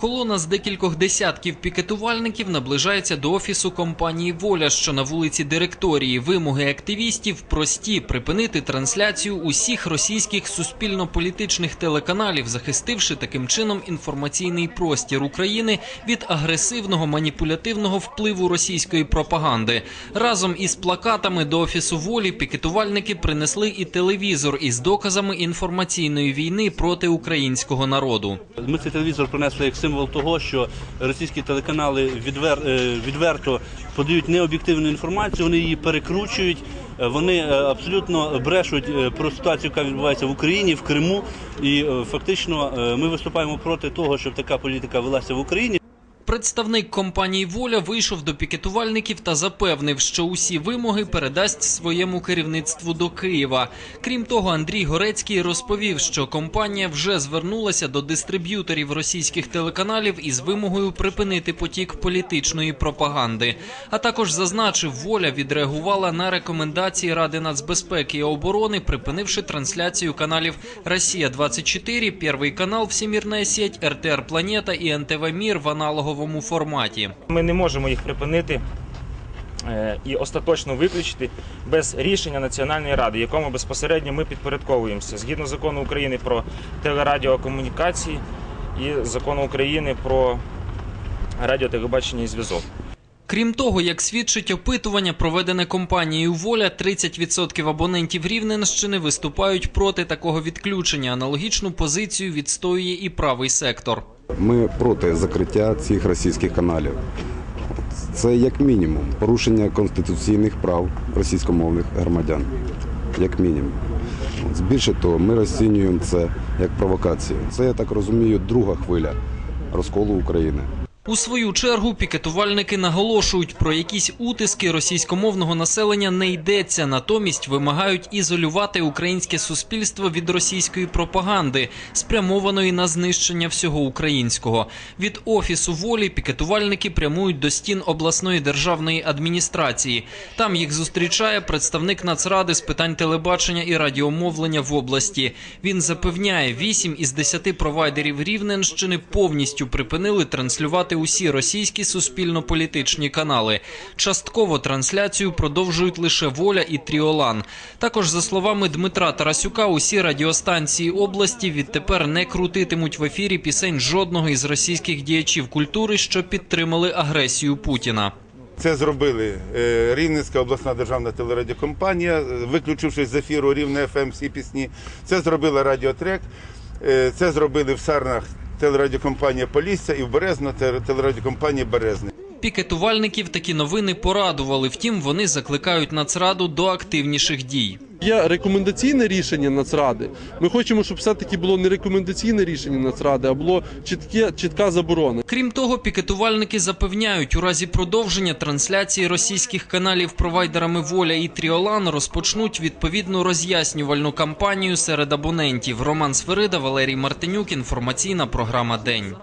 Колона з декількох десятків пікетувальників наближається до офісу компанії Воля, що на вулиці Директорії. Вимоги активістів прості припинити трансляцію усіх російських суспільно-політичних телеканалів, захистивши таким чином інформаційний простір України від агресивного маніпулятивного впливу російської пропаганди. Разом із плакатами до офісу волі пікетувальники принесли і телевізор із доказами інформаційної війни проти українського народу. Ми цей телевізор принесли як символ того, що російські телеканали відвер, е, відверто подають необ'єктивну інформацію, вони її перекручують, е, вони е, абсолютно брешуть про ситуацію, яка відбувається в Україні, в Криму. І фактично ми виступаємо проти того, щоб така політика велася в Україні. Представник компанії Воля вийшов до пікетувальників та запевнив, що усі вимоги передасть своєму керівництву до Києва. Крім того, Андрій Горецький розповів, що компанія вже звернулася до дистриб'юторів російських телеканалів із вимогою припинити потік політичної пропаганди. А також зазначив, воля відреагувала на рекомендації Ради нацбезпеки і оборони, припинивши трансляцію каналів Росія 24 Первый канал, Всемирная сеть, РТР Планета і НТВ Мір в аналоговому форматі. Ми не можемо їх припинити е, і остаточно виключити без рішення Національної ради, якому безпосередньо ми підпорядковуємося згідно закону України про телерадіокомунікації і закону України про радіо, телебачення і зв'язок. Крім того, як свідчить опитування, проведене компанією Воля, 30% абонентів Рівненщини виступають проти такого відключення. Аналогічну позицію відстоює і правий сектор. Ми проти закриття цих російських каналів. Це як мінімум порушення конституційних прав російськомовних громадян. Як мінімум. Більше того, ми розцінюємо це як провокацію. Це, я так розумію, друга хвиля розколу України. У свою чергу пікетувальники наголошують, про якісь утиски російськомовного населення не йдеться, натомість вимагають ізолювати українське суспільство від російської пропаганди, спрямованої на знищення всього українського. Від офісу волі пікетувальники прямують до стін обласної державної адміністрації. Там їх зустрічає представник Нацради з питань телебачення і радіомовлення в області. Він запевняє, 8 із 10 провайдерів Рівненщини повністю припинили транслювати усі російські суспільно-політичні канали. Частково трансляцію продовжують лише Воля і Тріолан. Також, за словами Дмитра Тарасюка, усі радіостанції області відтепер не крутитимуть в ефірі пісень жодного із російських діячів культури, що підтримали агресію Путіна. Це зробили е, Рівненська обласна державна телерадіокомпанія, е, виключивши з ефіру Рівне ФМ всі пісні. Це зробила Радіотрек, е, це зробили в Сарнах телерадіокомпанія Полісся і в Березна те- телерадіокомпанія Березне. Пікетувальників такі новини порадували. Втім, вони закликають Нацраду до активніших дій. Є рекомендаційне рішення Нацради. Ми хочемо, щоб все-таки було не рекомендаційне рішення Нацради, а було чітке, чітка заборона. Крім того, пікетувальники запевняють, у разі продовження трансляції російських каналів провайдерами Воля і Тріолан розпочнуть відповідну роз'яснювальну кампанію серед абонентів. Роман Сферида, Валерій Мартинюк. Інформаційна програма День.